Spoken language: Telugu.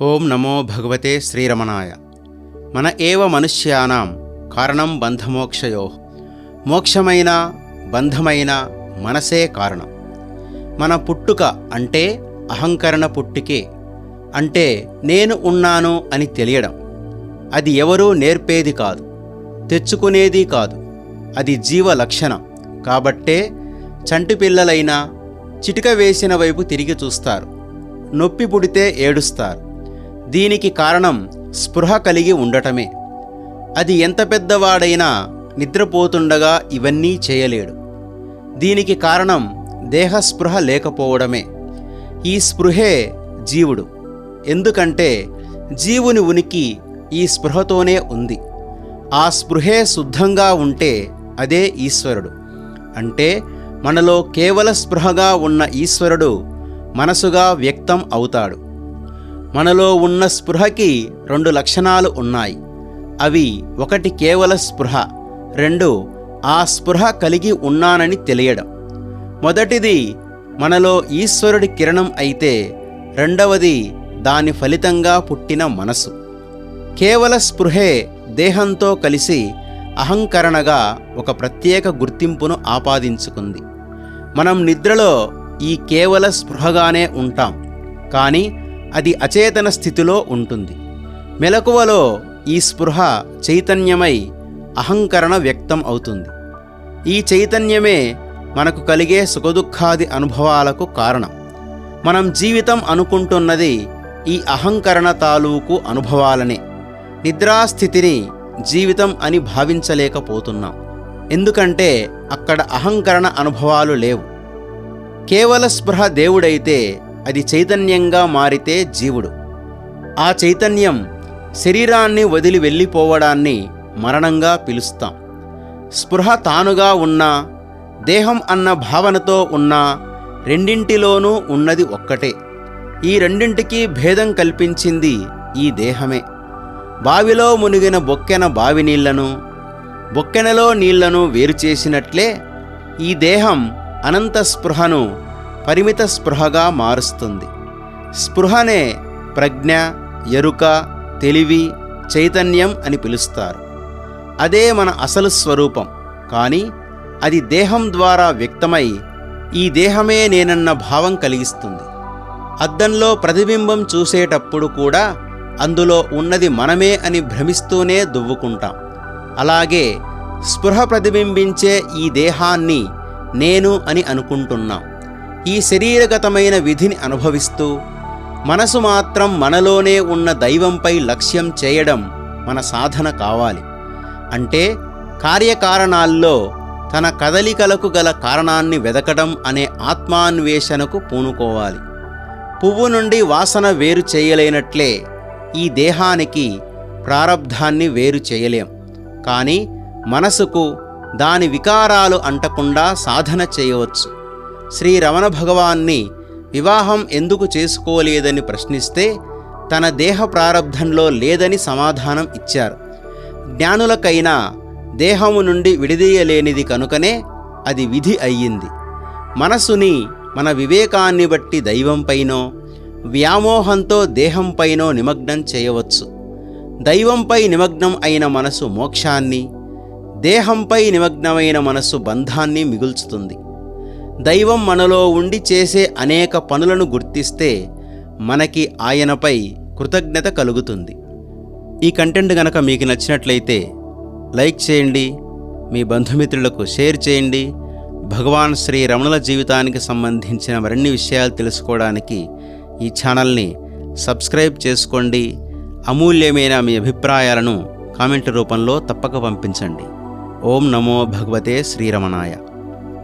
ఓం నమో భగవతే శ్రీరమణాయ. మన ఏవ మనుష్యానాం కారణం బంధమోక్షయో. మోక్షమైన బంధమైన మనసే కారణం. మన పుట్టుక అంటే అహంకరణ పుట్టికే. అంటే నేను ఉన్నాను అని తెలియడం. అది ఎవరూ నేర్పేది కాదు. తెచ్చుకునేది కాదు. అది జీవ లక్షణం. కాబట్టే చంటి పిల్లలైనా చిటిక వేసిన వైపు తిరిగి చూస్తారు. నొప్పి పుడితే ఏడుస్తారు. దీనికి కారణం స్పృహ కలిగి ఉండటమే. అది ఎంత పెద్దవాడైనా నిద్రపోతుండగా ఇవన్నీ చేయలేడు. దీనికి కారణం దేహస్పృహ లేకపోవడమే. ఈ స్పృహే జీవుడు. ఎందుకంటే జీవుని ఉనికి ఈ స్పృహతోనే ఉంది. ఆ స్పృహే శుద్ధంగా ఉంటే అదే ఈశ్వరుడు. అంటే మనలో కేవల స్పృహగా ఉన్న ఈశ్వరుడు మనసుగా వ్యక్తం అవుతాడు. మనలో ఉన్న స్పృహకి రెండు లక్షణాలు ఉన్నాయి. అవి ఒకటి కేవల స్పృహ రెండు ఆ స్పృహ కలిగి ఉన్నానని తెలియడం. మొదటిది మనలో ఈశ్వరుడి కిరణం అయితే రెండవది దాని ఫలితంగా పుట్టిన మనసు. కేవల స్పృహే దేహంతో కలిసి అహంకరణగా ఒక ప్రత్యేక గుర్తింపును ఆపాదించుకుంది. మనం నిద్రలో ఈ కేవల స్పృహగానే ఉంటాం. కానీ అది అచేతన స్థితిలో ఉంటుంది. మెలకువలో ఈ స్పృహ చైతన్యమై అహంకరణ వ్యక్తం అవుతుంది. ఈ చైతన్యమే మనకు కలిగే సుఖదుఖాది అనుభవాలకు కారణం. మనం జీవితం అనుకుంటున్నది ఈ అహంకరణ తాలూకు అనుభవాలనే. నిద్రాస్థితిని జీవితం అని భావించలేకపోతున్నాం. ఎందుకంటే అక్కడ అహంకరణ అనుభవాలు లేవు. కేవల స్పృహ దేవుడైతే అది చైతన్యంగా మారితే జీవుడు. ఆ చైతన్యం శరీరాన్ని వదిలి వెళ్ళిపోవడాన్ని మరణంగా పిలుస్తాం. స్పృహ తానుగా ఉన్నా దేహం అన్న భావనతో ఉన్నా రెండింటిలోనూ ఉన్నది ఒక్కటే. ఈ రెండింటికి భేదం కల్పించింది ఈ దేహమే. బావిలో మునిగిన బొక్కెన బావి నీళ్ళను బొక్కెనలో నీళ్ళను వేరు చేసినట్లే ఈ దేహం అనంత స్పృహను పరిమిత స్పృహగా మారుస్తుంది. స్పృహనే ప్రజ్ఞ ఎరుక తెలివి చైతన్యం అని పిలుస్తారు. అదే మన అసలు స్వరూపం. కానీ అది దేహం ద్వారా వ్యక్తమై ఈ దేహమే నేనన్న భావం కలిగిస్తుంది. అద్దంలో ప్రతిబింబం చూసేటప్పుడు కూడా అందులో ఉన్నది మనమే అని భ్రమిస్తూనే దువ్వుకుంటాం. అలాగే స్పృహ ప్రతిబింబించే ఈ దేహాన్ని నేను అని అనుకుంటున్నాం. ఈ శరీరగతమైన విధిని అనుభవిస్తూ మనసు మాత్రం మనలోనే ఉన్న దైవంపై లక్ష్యం చేయడం మన సాధన కావాలి. అంటే కార్యకారణాల్లో తన కదలికలకు గల కారణాన్ని వెదకడం అనే ఆత్మాన్వేషణకు పూనుకోవాలి. పువ్వు నుండి వాసన వేరు చేయలేనట్లే ఈ దేహానికి ప్రారబ్ధాన్ని వేరు చేయలేం. కానీ మనసుకు దాని వికారాలు అంటకుండా సాధన చేయవచ్చు. శ్రీ రమణ భగవాన్ని వివాహం ఎందుకు చేసుకోలేదని ప్రశ్నిస్తే తన దేహ ప్రారబ్ధంలో లేదని సమాధానం ఇచ్చారు. జ్ఞానులకైనా దేహము నుండి విడిదీయలేనిది కనుకనే అది విధి అయ్యింది. మనసుని మన వివేకాన్ని బట్టి దైవంపైనో వ్యామోహంతో దేహంపైనో నిమగ్నం చేయవచ్చు. దైవంపై నిమగ్నం అయిన మనసు మోక్షాన్ని దేహంపై నిమగ్నమైన మనసు బంధాన్ని మిగుల్చుతుంది. దైవం మనలో ఉండి చేసే అనేక పనులను గుర్తిస్తే మనకి ఆయనపై కృతజ్ఞత కలుగుతుంది. ఈ కంటెంట్ గనక మీకు నచ్చినట్లయితే లైక్ చేయండి మీ బంధుమిత్రులకు షేర్ చేయండి భగవాన్ శ్రీ రమణుల జీవితానికి సంబంధించిన మరిన్ని విషయాలు తెలుసుకోవడానికి ఈ ఛానల్ని సబ్స్క్రైబ్ చేసుకోండి. అమూల్యమైన మీ అభిప్రాయాలను కామెంట్ రూపంలో తప్పక పంపించండి. ఓం నమో భగవతే శ్రీరమణాయ.